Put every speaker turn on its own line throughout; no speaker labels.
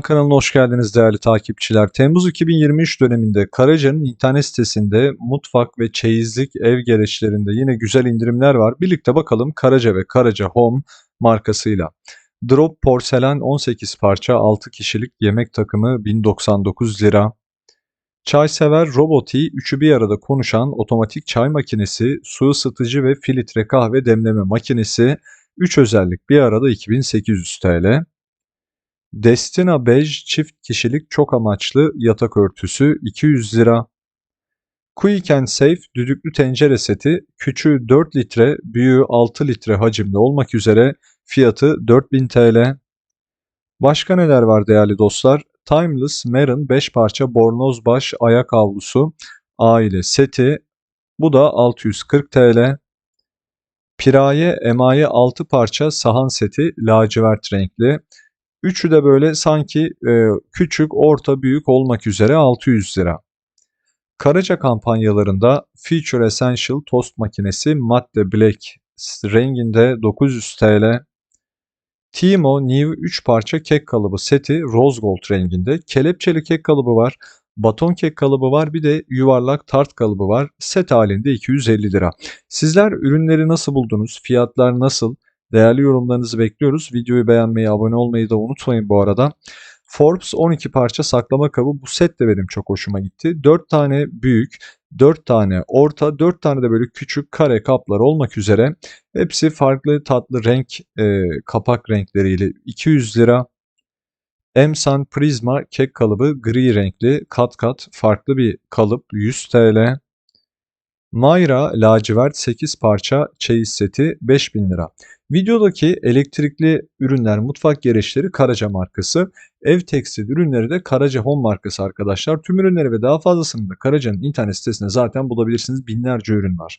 Kanalına hoş geldiniz değerli takipçiler. Temmuz 2023 döneminde Karaca'nın internet sitesinde mutfak ve çeyizlik ev gereçlerinde yine güzel indirimler var. Birlikte bakalım Karaca ve Karaca Home markasıyla. Drop porselen 18 parça 6 kişilik yemek takımı 1099 lira. Çaysever Roboti üçü bir arada konuşan otomatik çay makinesi, su ısıtıcı ve filtre kahve demleme makinesi 3 özellik bir arada 2800 TL. Destina Bej çift kişilik çok amaçlı yatak örtüsü 200 lira. Quick and Safe düdüklü tencere seti küçüğü 4 litre, büyüğü 6 litre hacimli olmak üzere fiyatı 4000 TL. Başka neler var değerli dostlar? Timeless Marin 5 parça bornoz baş ayak havlusu aile seti bu da 640 TL. Piraye emaye 6 parça sahan seti lacivert renkli Üçü de böyle sanki e, küçük, orta, büyük olmak üzere 600 lira. Karaca kampanyalarında Feature Essential tost makinesi matte black renginde 900 TL. Timo New 3 parça kek kalıbı seti rose gold renginde. Kelepçeli kek kalıbı var. Baton kek kalıbı var. Bir de yuvarlak tart kalıbı var. Set halinde 250 lira. Sizler ürünleri nasıl buldunuz? Fiyatlar nasıl? Değerli yorumlarınızı bekliyoruz. Videoyu beğenmeyi, abone olmayı da unutmayın bu arada. Forbes 12 parça saklama kabı bu set de benim çok hoşuma gitti. 4 tane büyük, 4 tane orta, 4 tane de böyle küçük kare kaplar olmak üzere hepsi farklı tatlı renk e, kapak renkleriyle 200 lira. Emsan Prisma kek kalıbı gri renkli kat kat farklı bir kalıp 100 TL. Mayra lacivert 8 parça çeyiz seti 5000 lira. Videodaki elektrikli ürünler, mutfak gereçleri Karaca markası. Ev tekstil ürünleri de Karaca Home markası arkadaşlar. Tüm ürünleri ve daha fazlasını da Karaca'nın internet sitesinde zaten bulabilirsiniz. Binlerce ürün var.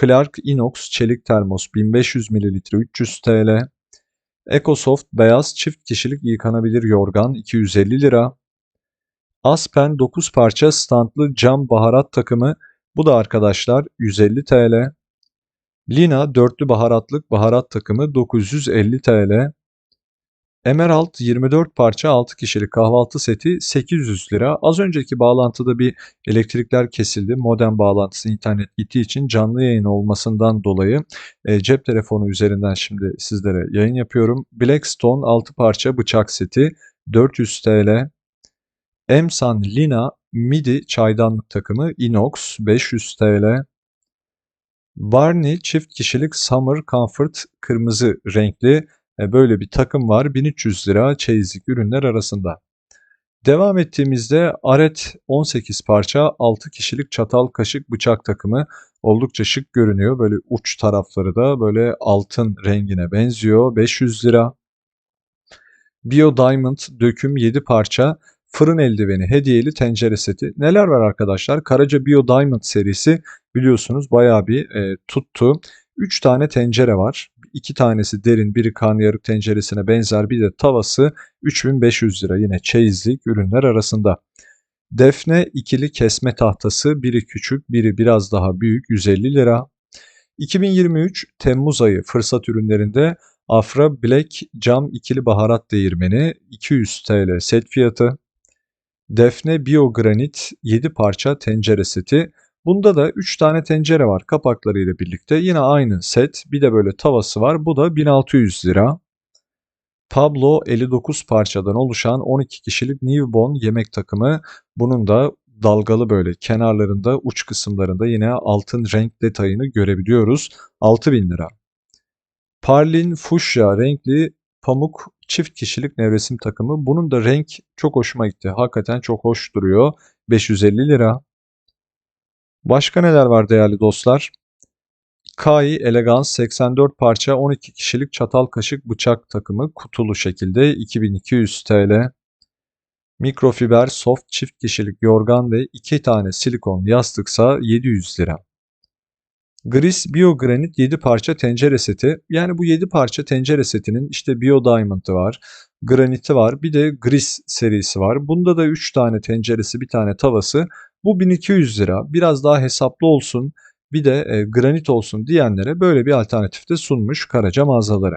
Clark Inox çelik termos 1500 ml 300 TL. EcoSoft beyaz çift kişilik yıkanabilir yorgan 250 lira. Aspen 9 parça standlı cam baharat takımı bu da arkadaşlar 150 TL. Lina dörtlü baharatlık baharat takımı 950 TL. Emerald 24 parça 6 kişilik kahvaltı seti 800 lira. Az önceki bağlantıda bir elektrikler kesildi. Modem bağlantısı internet gittiği için canlı yayın olmasından dolayı e, cep telefonu üzerinden şimdi sizlere yayın yapıyorum. Blackstone 6 parça bıçak seti 400 TL. Emsan Lina MIDI çaydanlık takımı inox 500 TL. Barney çift kişilik Summer Comfort kırmızı renkli e, böyle bir takım var. 1300 lira çeyizlik ürünler arasında. Devam ettiğimizde Aret 18 parça 6 kişilik çatal kaşık bıçak takımı oldukça şık görünüyor. Böyle uç tarafları da böyle altın rengine benziyor. 500 lira. Bio Diamond döküm 7 parça fırın eldiveni hediyeli tencere seti. Neler var arkadaşlar? Karaca Bio Diamond serisi biliyorsunuz bayağı bir e, tuttu. 3 tane tencere var. 2 tanesi derin, biri karnıyarık tenceresine benzer, bir de tavası 3500 lira yine çeyizlik ürünler arasında. Defne ikili kesme tahtası, biri küçük, biri biraz daha büyük 150 lira. 2023 Temmuz ayı fırsat ürünlerinde Afra Black cam ikili baharat değirmeni 200 TL set fiyatı. Defne Biogranit 7 parça tencere seti. Bunda da 3 tane tencere var kapaklarıyla birlikte. Yine aynı set. Bir de böyle tavası var. Bu da 1600 lira. Pablo 59 parçadan oluşan 12 kişilik Newborn yemek takımı. Bunun da dalgalı böyle kenarlarında uç kısımlarında yine altın renk detayını görebiliyoruz. 6000 lira. Parlin Fuchsia renkli pamuk çift kişilik nevresim takımı. Bunun da renk çok hoşuma gitti. Hakikaten çok hoş duruyor. 550 lira. Başka neler var değerli dostlar? Kai Elegance 84 parça 12 kişilik çatal kaşık bıçak takımı kutulu şekilde 2200 TL. Mikrofiber soft çift kişilik yorgan ve 2 tane silikon yastıksa 700 lira. Gris Bio Granit 7 parça tencere seti. Yani bu 7 parça tencere setinin işte Bio Diamond'ı var, graniti var, bir de Gris serisi var. Bunda da 3 tane tenceresi, bir tane tavası. Bu 1200 lira. Biraz daha hesaplı olsun, bir de e, granit olsun diyenlere böyle bir alternatif de sunmuş Karaca mağazaları.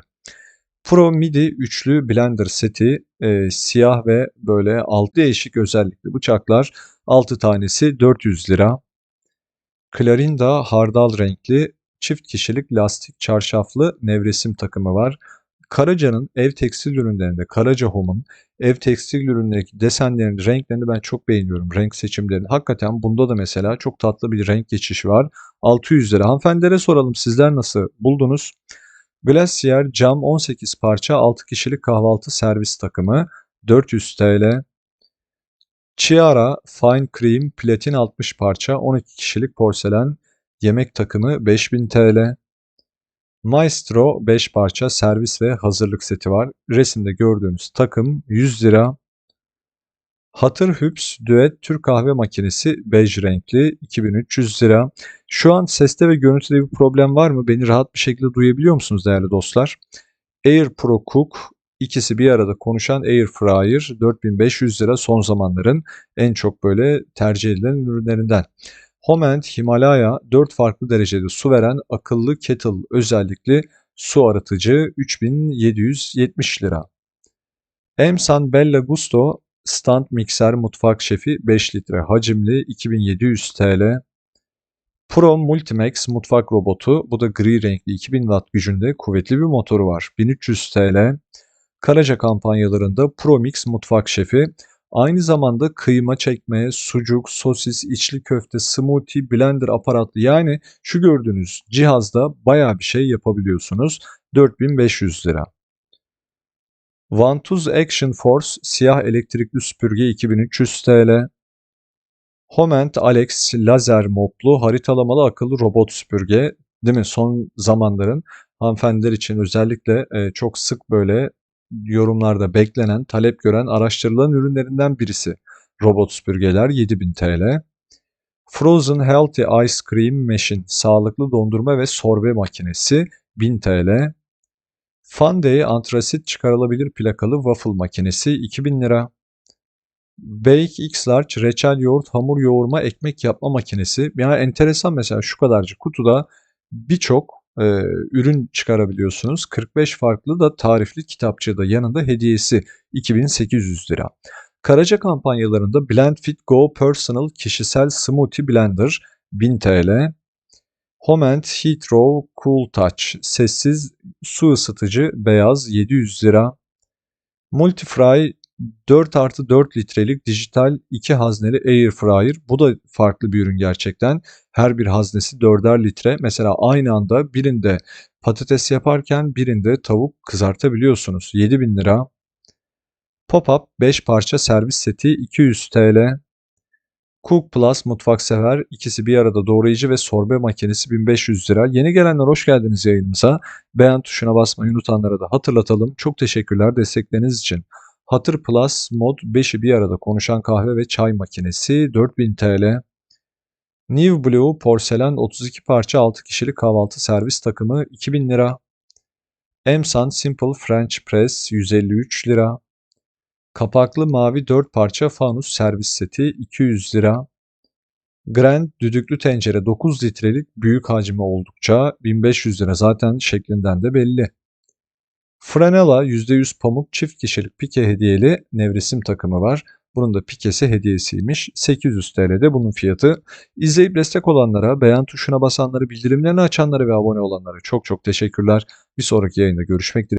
Pro MIDI üçlü blender seti e, siyah ve böyle altı değişik özellikli bıçaklar 6 tanesi 400 lira. Clarinda hardal renkli çift kişilik lastik çarşaflı nevresim takımı var. Karaca'nın ev tekstil ürünlerinde, Karaca Home'un ev tekstil ürünlerindeki desenlerini, renklerini ben çok beğeniyorum. Renk seçimlerini. Hakikaten bunda da mesela çok tatlı bir renk geçişi var. 600 lira. Hanımefendilere soralım sizler nasıl buldunuz? Glacier cam 18 parça 6 kişilik kahvaltı servis takımı 400 TL. Chiara Fine Cream platin 60 parça 12 kişilik porselen yemek takımı 5000 TL. Maestro 5 parça servis ve hazırlık seti var. Resimde gördüğünüz takım 100 lira. Hatır Hüps Düet Türk kahve makinesi bej renkli 2300 lira. Şu an seste ve görüntüde bir problem var mı? Beni rahat bir şekilde duyabiliyor musunuz değerli dostlar? Air Pro Cook ikisi bir arada konuşan Air Fryer 4500 lira son zamanların en çok böyle tercih edilen ürünlerinden. Homend Himalaya 4 farklı derecede su veren akıllı kettle özellikli su arıtıcı 3770 lira. Emsan Bella Gusto stand mikser mutfak şefi 5 litre hacimli 2700 TL. Pro Multimax mutfak robotu bu da gri renkli 2000 watt gücünde kuvvetli bir motoru var 1300 TL. Karaca kampanyalarında Pro Mix mutfak şefi Aynı zamanda kıyma çekme, sucuk, sosis, içli köfte, smoothie, blender aparatlı yani şu gördüğünüz cihazda baya bir şey yapabiliyorsunuz. 4500 lira. Vantuz Action Force siyah elektrikli süpürge 2300 TL. Homent Alex lazer moplu haritalamalı akıllı robot süpürge değil mi? Son zamanların hanımefendiler için özellikle e, çok sık böyle yorumlarda beklenen, talep gören, araştırılan ürünlerinden birisi. Robot süpürgeler 7000 TL. Frozen Healthy Ice Cream Machine sağlıklı dondurma ve sorbe makinesi 1000 TL. Funday antrasit çıkarılabilir plakalı waffle makinesi 2000 lira. Bake X Large reçel yoğurt hamur yoğurma ekmek yapma makinesi. Yani enteresan mesela şu kadarcık kutuda birçok e, ürün çıkarabiliyorsunuz. 45 farklı da tarifli kitapçıda yanında hediyesi 2800 lira. Karaca kampanyalarında Blend Fit Go Personal kişisel smoothie blender 1000 TL. Homend Heathrow Cool Touch sessiz su ısıtıcı beyaz 700 lira. Multifry 4 artı 4 litrelik dijital 2 hazneli air fryer. Bu da farklı bir ürün gerçekten. Her bir haznesi 4'er litre. Mesela aynı anda birinde patates yaparken birinde tavuk kızartabiliyorsunuz. 7000 lira. Pop-up 5 parça servis seti 200 TL. Cook Plus mutfak sever ikisi bir arada doğrayıcı ve sorbe makinesi 1500 lira. Yeni gelenler hoş geldiniz yayınımıza. Beğen tuşuna basmayı unutanlara da hatırlatalım. Çok teşekkürler destekleriniz için. Hatır Plus Mod 5'i bir arada konuşan kahve ve çay makinesi 4000 TL. New Blue porselen 32 parça 6 kişilik kahvaltı servis takımı 2000 lira. Emsan Simple French Press 153 lira. Kapaklı mavi 4 parça fanus servis seti 200 lira. Grand düdüklü tencere 9 litrelik büyük hacmi oldukça 1500 lira zaten şeklinden de belli. Franela %100 pamuk çift kişilik pike hediyeli nevresim takımı var. Bunun da pikesi hediyesiymiş. 800 TL'de bunun fiyatı. İzleyip destek olanlara, beğen tuşuna basanlara, bildirimlerini açanlara ve abone olanlara çok çok teşekkürler. Bir sonraki yayında görüşmek dileğiyle.